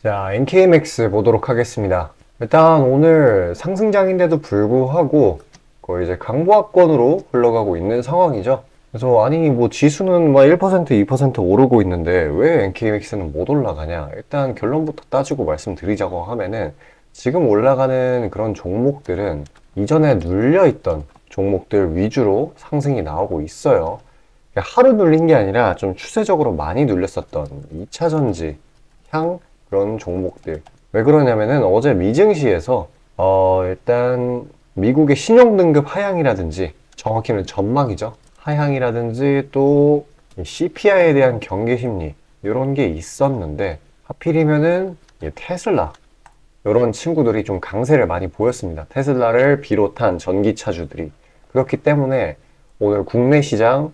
자, NKMX 보도록 하겠습니다. 일단 오늘 상승장인데도 불구하고 거의 이제 강보합권으로 흘러가고 있는 상황이죠. 그래서 아니 뭐 지수는 막 1% 2% 오르고 있는데 왜 NKMX는 못 올라가냐? 일단 결론부터 따지고 말씀드리자고 하면은 지금 올라가는 그런 종목들은 이전에 눌려 있던 종목들 위주로 상승이 나오고 있어요. 하루 눌린 게 아니라 좀 추세적으로 많이 눌렸었던 2차 전지 향 그런 종목들. 왜 그러냐면은 어제 미증시에서 어 일단 미국의 신용 등급 하향이라든지 정확히는 전망이죠. 하향이라든지 또 CPI에 대한 경계 심리 이런 게 있었는데 하필이면은 이 테슬라 이런 친구들이 좀 강세를 많이 보였습니다. 테슬라를 비롯한 전기차주들이 그렇기 때문에 오늘 국내 시장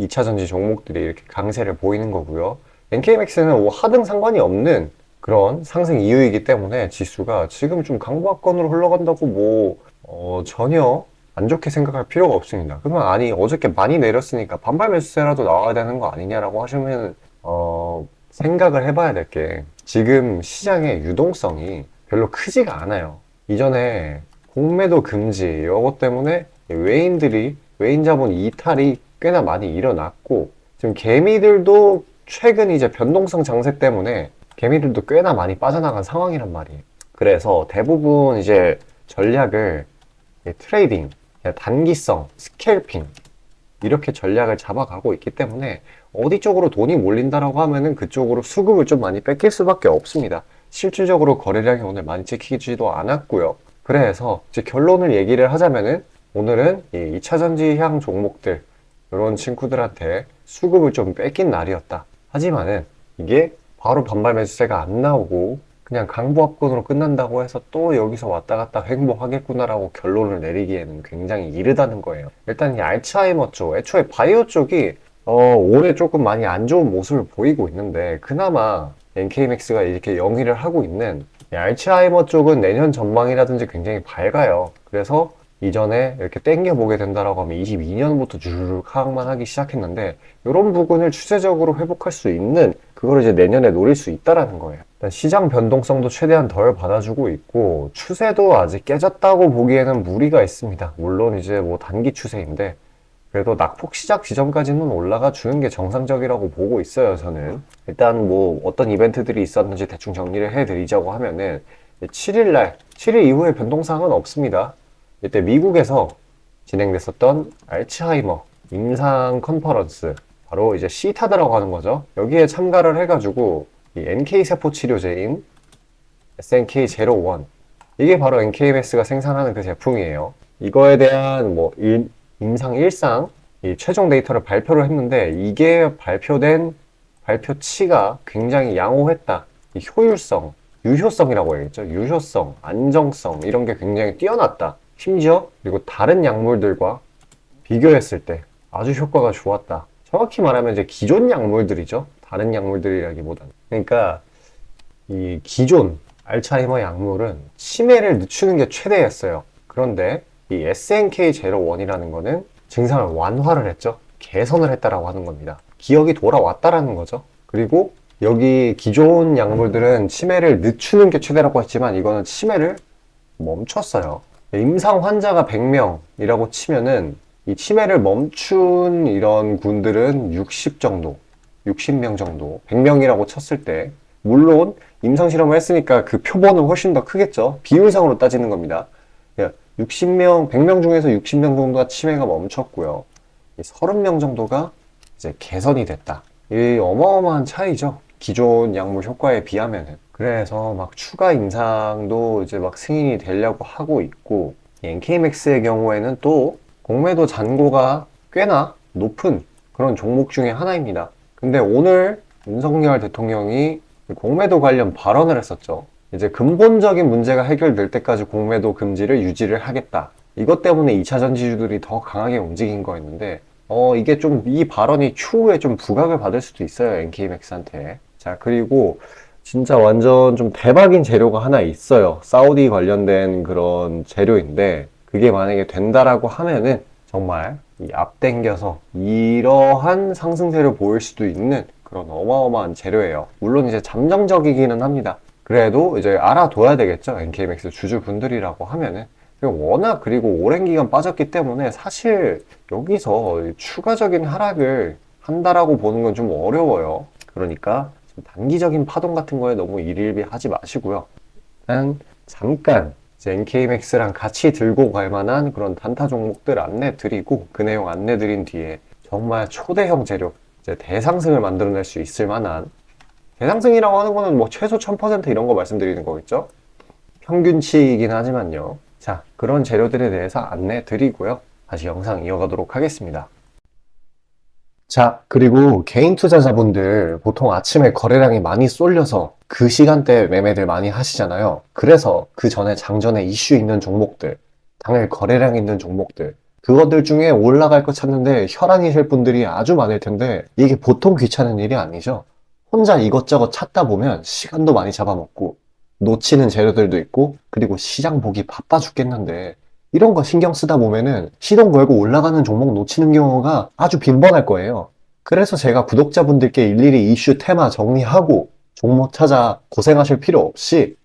2차 전지 종목들이 이렇게 강세를 보이는 거고요. NKMX는 뭐 하등 상관이 없는 그런 상승 이유이기 때문에 지수가 지금 좀 강보합권으로 흘러간다고 뭐 어, 전혀 안 좋게 생각할 필요가 없습니다. 그러면 아니 어저께 많이 내렸으니까 반발 매수세라도 나와야 되는 거 아니냐라고 하시면 어, 생각을 해봐야 될 게 지금 시장의 유동성이 별로 크지가 않아요. 이전에 공매도 금지 이것 때문에 외인들이 외인 자본 이탈이 꽤나 많이 일어났고 지금 개미들도 최근 이제 변동성 장세 때문에 개미들도 꽤나 많이 빠져나간 상황이란 말이에요. 그래서 대부분 이제 전략을 트레이딩, 단기성, 스캘핑 이렇게 전략을 잡아가고 있기 때문에 어디 쪽으로 돈이 몰린다라고 하면은 그쪽으로 수급을 좀 많이 뺏길 수밖에 없습니다. 실질적으로 거래량이 오늘 많이 찍히지도 않았고요. 그래서 이제 결론을 얘기를 하자면은 오늘은 이 2차 전지향 종목들 이런 친구들한테 수급을 좀 뺏긴 날이었다. 하지만은 이게 바로 반발 매수세가 안 나오고 그냥 강보합권으로 끝난다고 해서 또 여기서 왔다 갔다 횡보하겠구나라고 결론을 내리기에는 굉장히 이르다는 거예요. 일단 이 알츠하이머 쪽, 애초에 바이오 쪽이 어, 올해 조금 많이 안 좋은 모습을 보이고 있는데 그나마 NKMX가 이렇게 영위를 하고 있는 이 알츠하이머 쪽은 내년 전망이라든지 굉장히 밝아요. 그래서 이전에 이렇게 땡겨 보게 된다라고 하면 22년부터 주르륵 하락만 하기 시작했는데 이런 부분을 추세적으로 회복할 수 있는 그걸 이제 내년에 노릴 수 있다라는 거예요. 일단 시장 변동성도 최대한 덜 받아주고 있고 추세도 아직 깨졌다고 보기에는 무리가 있습니다. 물론 이제 뭐 단기 추세인데 그래도 낙폭 시작 지점까지는 올라가 주는 게 정상적이라고 보고 있어요, 저는. 일단 뭐 어떤 이벤트들이 있었는지 대충 정리를 해드리자고 하면은 7일날, 7일 이후에 변동사항은 없습니다. 이때 미국에서 진행됐었던 알츠하이머 임상 컨퍼런스 바로 이제 시타드라고 하는 거죠. 여기에 참가를 해가지고 이 NK 세포 치료제인 SNK01 이게 바로 NKMS가 생산하는 그 제품이에요. 이거에 대한 뭐 일, 임상 일상 이 최종 데이터를 발표를 했는데 이게 발표된 발표치가 굉장히 양호했다. 이 효율성, 유효성이라고 해야겠죠. 유효성, 안정성 이런 게 굉장히 뛰어났다. 심지어 그리고 다른 약물들과 비교했을 때 아주 효과가 좋았다. 정확히 말하면 이제 기존 약물들이죠. 다른 약물들이라기보다는. 그러니까 이 기존 알츠하이머 약물은 치매를 늦추는 게 최대였어요. 그런데 이 SNK01이라는 거는 증상을 완화를 했죠. 개선을 했다라고 하는 겁니다. 기억이 돌아왔다라는 거죠. 그리고 여기 기존 약물들은 치매를 늦추는 게 최대라고 했지만 이거는 치매를 멈췄어요. 임상 환자가 100명이라고 치면은 이 치매를 멈춘 이런 군들은 60 정도, 60명 정도, 100명이라고 쳤을 때 물론 임상 실험을 했으니까 그 표본은 훨씬 더 크겠죠. 비율상으로 따지는 겁니다. 60명, 100명 중에서 60명 정도가 치매가 멈췄고요. 30명 정도가 이제 개선이 됐다. 이 어마어마한 차이죠. 기존 약물 효과에 비하면은. 그래서 막 추가 임상도 이제 막 승인이 되려고 하고 있고, NKMX의 경우에는 또 공매도 잔고가 꽤나 높은 그런 종목 중에 하나입니다. 근데 오늘 윤석열 대통령이 공매도 관련 발언을 했었죠. 이제 근본적인 문제가 해결될 때까지 공매도 금지를 유지를 하겠다. 이것 때문에 2차 전지주들이 더 강하게 움직인 거였는데, 어, 이게 좀, 이 발언이 추후에 좀 부각을 받을 수도 있어요, NKMX한테. 자, 그리고 진짜 완전 좀 대박인 재료가 하나 있어요. 사우디 관련된 그런 재료인데, 그게 만약에 된다라고 하면은 정말 이 앞당겨서 이러한 상승세를 보일 수도 있는 그런 어마어마한 재료예요. 물론 이제 잠정적이기는 합니다. 그래도 이제 알아둬야 되겠죠. NK맥스 주주분들이라고 하면은. 워낙 그리고 오랜 기간 빠졌기 때문에 사실 여기서 추가적인 하락을 한다라고 보는 건 좀 어려워요. 그러니까 좀 단기적인 파동 같은 거에 너무 일일비 하지 마시고요. 일단 잠깐 NK맥스랑 같이 들고 갈 만한 그런 단타 종목들 안내 드리고 그 내용 안내 드린 뒤에 정말 초대형 재료 이제 대상승을 만들어낼 수 있을 만한 대상승이라고 하는 거는 뭐 최소 1000% 이런 거 말씀드리는 거겠죠? 평균치이긴 하지만요. 자, 그런 재료들에 대해서 안내 드리고요. 다시 영상 이어가도록 하겠습니다. 자, 그리고 개인 투자자분들 보통 아침에 거래량이 많이 쏠려서 그 시간대에 매매들 많이 하시잖아요. 그래서 그 전에 장전에 이슈 있는 종목들, 당일 거래량 있는 종목들, 그것들 중에 올라갈 거 찾는데 혈안이 셀 분들이 아주 많을 텐데 이게 보통 귀찮은 일이 아니죠. 혼자 이것저것 찾다 보면 시간도 많이 잡아먹고 놓치는 재료들도 있고 그리고 시장 보기 바빠 죽겠는데 이런 거 신경 쓰다 보면은 시동 걸고 올라가는 종목 놓치는 경우가 아주 빈번할 거예요. 그래서 제가 구독자분들께 일일이 이슈 테마 정리하고 종목 찾아 고생하실 필요 없이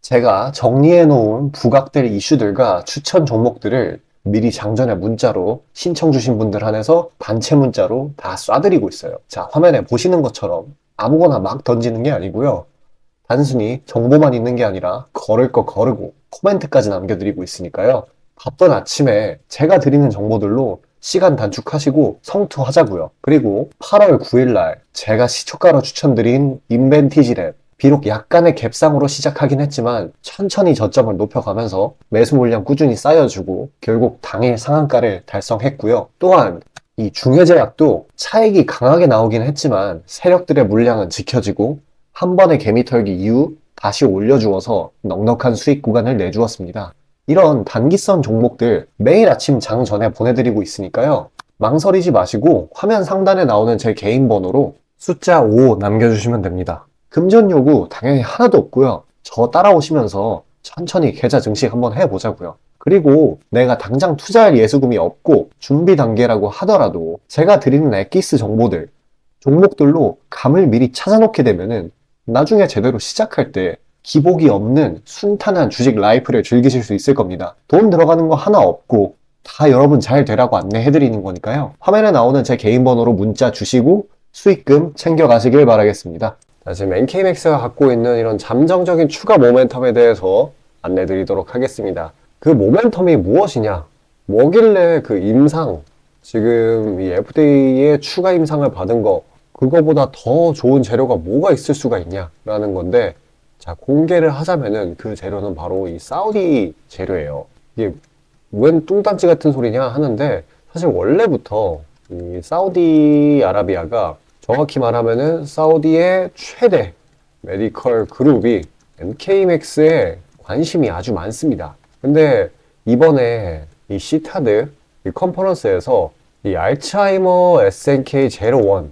제가 정리해 놓은 부각될 이슈들과 추천 종목들을 미리 장전에 문자로 신청 주신 분들 한해서 단체 문자로 다 쏴드리고 있어요. 자, 화면에 보시는 것처럼 아무거나 막 던지는 게 아니고요. 단순히 정보만 있는 게 아니라 걸을 거 거르고 코멘트까지 남겨드리고 있으니까요. 바쁜 아침에 제가 드리는 정보들로 시간 단축하시고 성투하자고요. 그리고 8월 9일 날 제가 시초가로 추천드린 인벤티지랩 비록 약간의 갭상으로 시작하긴 했지만 천천히 저점을 높여가면서 매수 물량 꾸준히 쌓여주고 결국 당일 상한가를 달성했고요. 또한 이 중해제약도 차익이 강하게 나오긴 했지만 세력들의 물량은 지켜지고 한 번의 개미 털기 이후 다시 올려주어서 넉넉한 수익 구간을 내주었습니다. 이런 단기성 종목들 매일 아침 장 전에 보내드리고 있으니까요. 망설이지 마시고 화면 상단에 나오는 제 개인 번호로 숫자 5 남겨주시면 됩니다. 금전 요구 당연히 하나도 없고요. 저 따라오시면서 천천히 계좌 증식 한번 해보자고요. 그리고 내가 당장 투자할 예수금이 없고 준비 단계라고 하더라도 제가 드리는 엑기스 정보들, 종목들로 감을 미리 찾아놓게 되면은 나중에 제대로 시작할 때 기복이 없는 순탄한 주식 라이프를 즐기실 수 있을 겁니다. 돈 들어가는 거 하나 없고 다 여러분 잘 되라고 안내해드리는 거니까요. 화면에 나오는 제 개인 번호로 문자 주시고 수익금 챙겨가시길 바라겠습니다. 자, 지금 NK맥스가 갖고 있는 이런 잠정적인 추가 모멘텀에 대해서 안내드리도록 하겠습니다. 그 모멘텀이 무엇이냐? 뭐길래 그 임상, 지금 이 FDA의 추가 임상을 받은 거, 그거보다 더 좋은 재료가 뭐가 있을 수가 있냐라는 건데, 자, 공개를 하자면은 그 재료는 바로 이 사우디 재료예요. 이게 웬 뚱딴지 같은 소리냐 하는데, 사실 원래부터 이 사우디아라비아가 정확히 말하면은 사우디의 최대 메디컬 그룹이 NK맥스에 관심이 아주 많습니다. 근데 이번에 이 시타드 이 컨퍼런스에서 이 알츠하이머 SNK01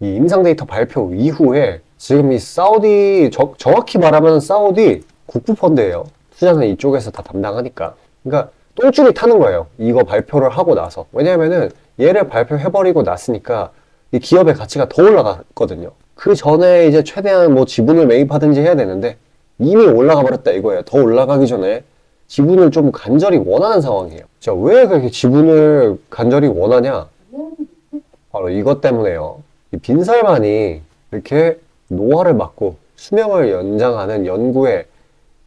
이 임상 데이터 발표 이후에 지금 이 사우디 저, 정확히 말하면 사우디 국부 펀드예요. 투자는 이쪽에서 다 담당하니까. 그러니까 똥줄이 타는 거예요. 이거 발표를 하고 나서. 왜냐면은 얘를 발표해버리고 났으니까 이 기업의 가치가 더 올라갔거든요. 그 전에 이제 최대한 뭐 지분을 매입하든지 해야 되는데 이미 올라가 버렸다 이거예요. 더 올라가기 전에 지분을 좀 간절히 원하는 상황이에요. 자, 왜 그렇게 지분을 간절히 원하냐? 바로 이것 때문에요. 이 빈살만이 이렇게 노화를 막고 수명을 연장하는 연구에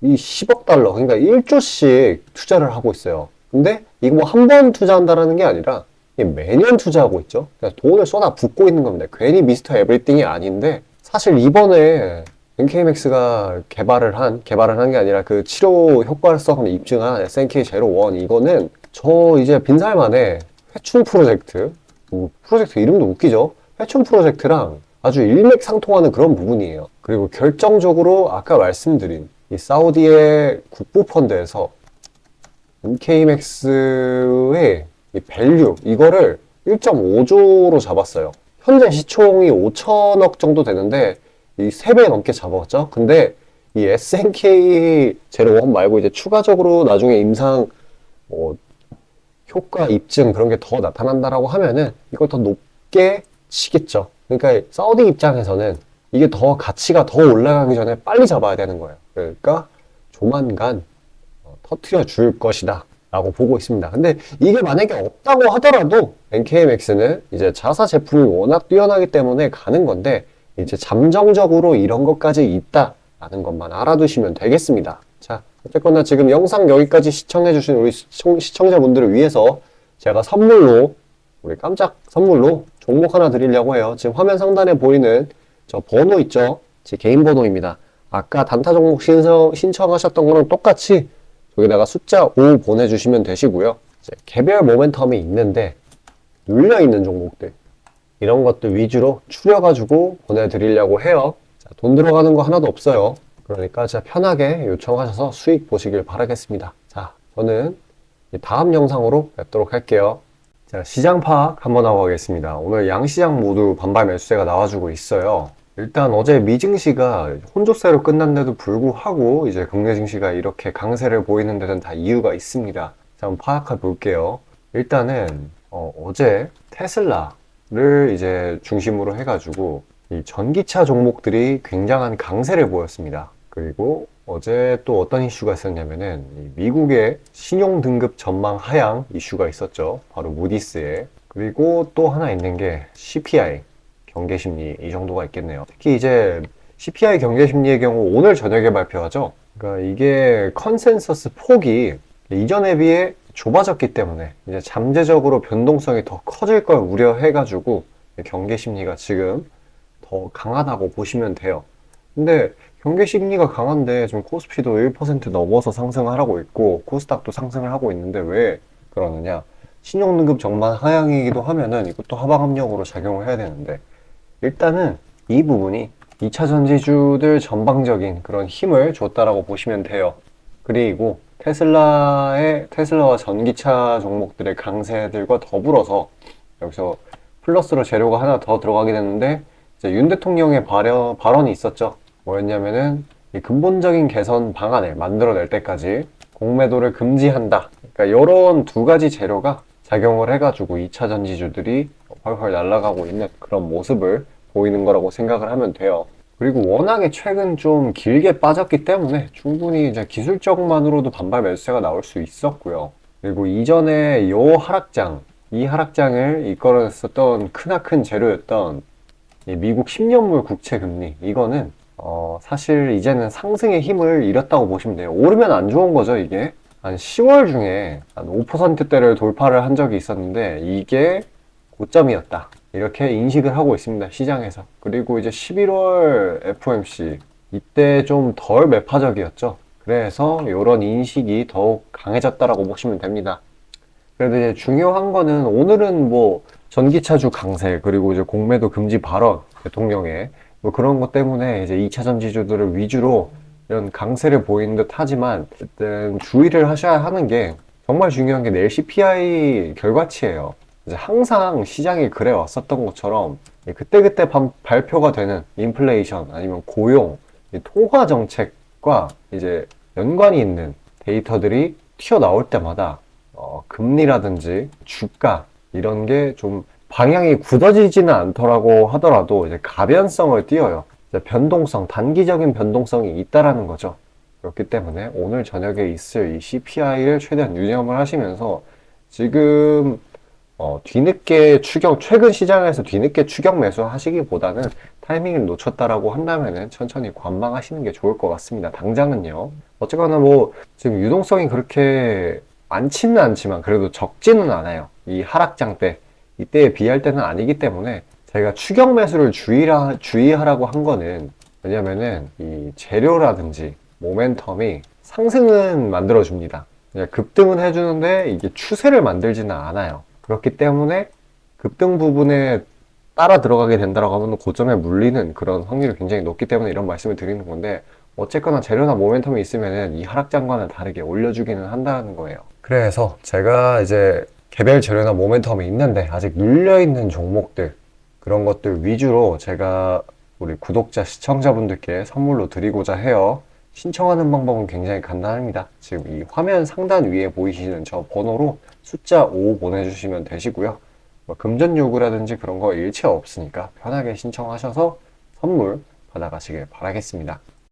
이 10억 달러, 그러니까 1조씩 투자를 하고 있어요. 근데 이거 뭐 한 번 투자한다라는 게 아니라 매년 투자하고 있죠. 그러니까 돈을 쏟아 붓고 있는 겁니다. 괜히 미스터 에브리띵이 아닌데 사실 이번에 NK맥스가 개발을 한 개발을 한 게 아니라 그 치료 효과성을 입증한 SNK01 이거는 저 이제 빈살만에 회춘 프로젝트 뭐 프로젝트 이름도 웃기죠. 회춘 프로젝트랑 아주 일맥상통하는 그런 부분이에요. 그리고 결정적으로 아까 말씀드린 이 사우디의 국부 펀드에서 NK맥스의 이 밸류 이거를 1.5조로 잡았어요. 현재 시총이 5천억 정도 되는데 이 3배 넘게 잡았죠. 근데 이 SNK 제로원 말고 이제 추가적으로 나중에 임상 뭐 효과 입증 그런 게 더 나타난다라고 하면은 이걸 더 높게 치겠죠. 그러니까 사우디 입장에서는 이게 더 가치가 더 올라가기 전에 빨리 잡아야 되는 거예요. 그러니까 조만간 어, 터트려 줄 것이다. 라고 보고 있습니다. 근데 이게 만약에 없다고 하더라도 NKMX는 이제 자사 제품이 워낙 뛰어나기 때문에 가는 건데 이제 잠정적으로 이런 것까지 있다라는 것만 알아두시면 되겠습니다. 자, 어쨌거나 지금 영상 여기까지 시청해주신 우리 시청, 시청자분들을 위해서 제가 선물로 우리 깜짝 선물로 종목 하나 드리려고 해요. 지금 화면 상단에 보이는 저 번호 있죠? 제 개인 번호입니다. 아까 단타 종목 신청, 신청하셨던 거랑 똑같이 여기다가 숫자 5 보내주시면 되시고요. 개별 모멘텀이 있는데 눌려있는 종목들 이런 것들 위주로 추려가지고 보내드리려고 해요. 자, 돈 들어가는 거 하나도 없어요. 그러니까 진짜 편하게 요청하셔서 수익 보시길 바라겠습니다. 자, 저는 다음 영상으로 뵙도록 할게요. 자, 시장 파악 한번 하고 가겠습니다. 오늘 양시장 모두 반발 매수세가 나와주고 있어요. 일단 어제 미증시가 혼조세로 끝났는데도 불구하고 이제 국내 증시가 이렇게 강세를 보이는 데는 다 이유가 있습니다. 자, 한번 파악해 볼게요. 일단은 어, 제 테슬라를 이제 중심으로 해가지고 이 전기차 종목들이 굉장한 강세를 보였습니다. 그리고 어제 또 어떤 이슈가 있었냐면은 이 미국의 신용 등급 전망 하향 이슈가 있었죠. 바로 무디스에. 그리고 또 하나 있는 게 CPI 경계 심리 이 정도가 있겠네요. 특히 이제 CPI 경계 심리의 경우 오늘 저녁에 발표하죠. 그러니까 이게 컨센서스 폭이 이전에 비해 좁아졌기 때문에 이제 잠재적으로 변동성이 더 커질 걸 우려해가지고 경계 심리가 지금 더 강하다고 보시면 돼요. 근데 경계 심리가 강한데 지금 코스피도 1% 넘어서 상승하고 있고 코스닥도 상승을 하고 있는데 왜 그러느냐? 신용등급 정말 하향이기도 하면은 이것도 하방 압력으로 작용을 해야 되는데 일단은 이 부분이 2차 전지주들 전방적인 그런 힘을 줬다라고 보시면 돼요. 그리고 테슬라의 테슬라와 전기차 종목들의 강세들과 더불어서 여기서 플러스로 재료가 하나 더 들어가게 됐는데 윤 대통령의 발언, 발언이 있었죠. 뭐였냐면은 이 근본적인 개선 방안을 만들어낼 때까지 공매도를 금지한다. 그러니까 이런 두 가지 재료가 작용을 해가지고 2차 전지주들이 활활 날아가고 있는 그런 모습을 보이는 거라고 생각을 하면 돼요. 그리고 워낙에 최근 좀 길게 빠졌기 때문에 충분히 이제 기술적만으로도 반발 매수세가 나올 수 있었고요. 그리고 이전에 요 하락장, 이 하락장을 이끌어냈었던 크나큰 재료였던 미국 10년물 국채 금리, 이거는 어, 사실 이제는 상승의 힘을 잃었다고 보시면 돼요. 오르면 안 좋은 거죠, 이게. 한 10월 중에 한 5%대를 돌파를 한 적이 있었는데 이게 고점이었다. 이렇게 인식을 하고 있습니다. 시장에서. 그리고 이제 11월 FOMC 이때 좀 덜 매파적이었죠. 그래서 이런 인식이 더욱 강해졌다라고 보시면 됩니다. 그래도 이제 중요한 거는 오늘은 뭐 전기차주 강세 그리고 이제 공매도 금지 발언 대통령의 뭐 그런 것 때문에 이제 2차 전지주들을 위주로 이런 강세를 보이는 듯 하지만 어쨌든 주의를 하셔야 하는 게 정말 중요한 게 내일 CPI 결과치예요. 이제 항상 시장이 그래 왔었던 것처럼 그때 그때 발표가 되는 인플레이션 아니면 고용, 통화 정책과 이제 연관이 있는 데이터들이 튀어나올 때마다 어, 금리라든지 주가 이런 게 좀 방향이 굳어지지는 않더라고 하더라도 이제 가변성을 띄어요. 변동성, 단기적인 변동성이 있다라는 거죠. 그렇기 때문에 오늘 저녁에 있을 이 CPI를 최대한 유념을 하시면서 지금 어, 뒤늦게 추격, 최근 시장에서 뒤늦게 추격 매수 하시기보다는 타이밍을 놓쳤다라고 한다면은 천천히 관망하시는 게 좋을 것 같습니다. 당장은요. 어쨌거나 뭐, 지금 유동성이 그렇게 많지는 않지만 그래도 적지는 않아요. 이 하락장 때. 이때에 비할 때는 아니기 때문에 제가 추격 매수를 주의라, 주의하라고 한 거는 왜냐면은 이 재료라든지 모멘텀이 상승은 만들어줍니다. 급등은 해주는데 이게 추세를 만들지는 않아요. 그렇기 때문에 급등 부분에 따라 들어가게 된다라고 하면 고점에 물리는 그런 확률이 굉장히 높기 때문에 이런 말씀을 드리는 건데 어쨌거나 재료나 모멘텀이 있으면 이 하락장과는 다르게 올려주기는 한다는 거예요. 그래서 제가 이제 개별 재료나 모멘텀이 있는데 아직 눌려있는 종목들 그런 것들 위주로 제가 우리 구독자, 시청자분들께 선물로 드리고자 해요. 신청하는 방법은 굉장히 간단합니다. 지금 이 화면 상단 위에 보이시는 저 번호로 숫자 5 보내주시면 되시고요. 뭐 금전 요구라든지 그런 거 일체 없으니까 편하게 신청하셔서 선물 받아가시길 바라겠습니다.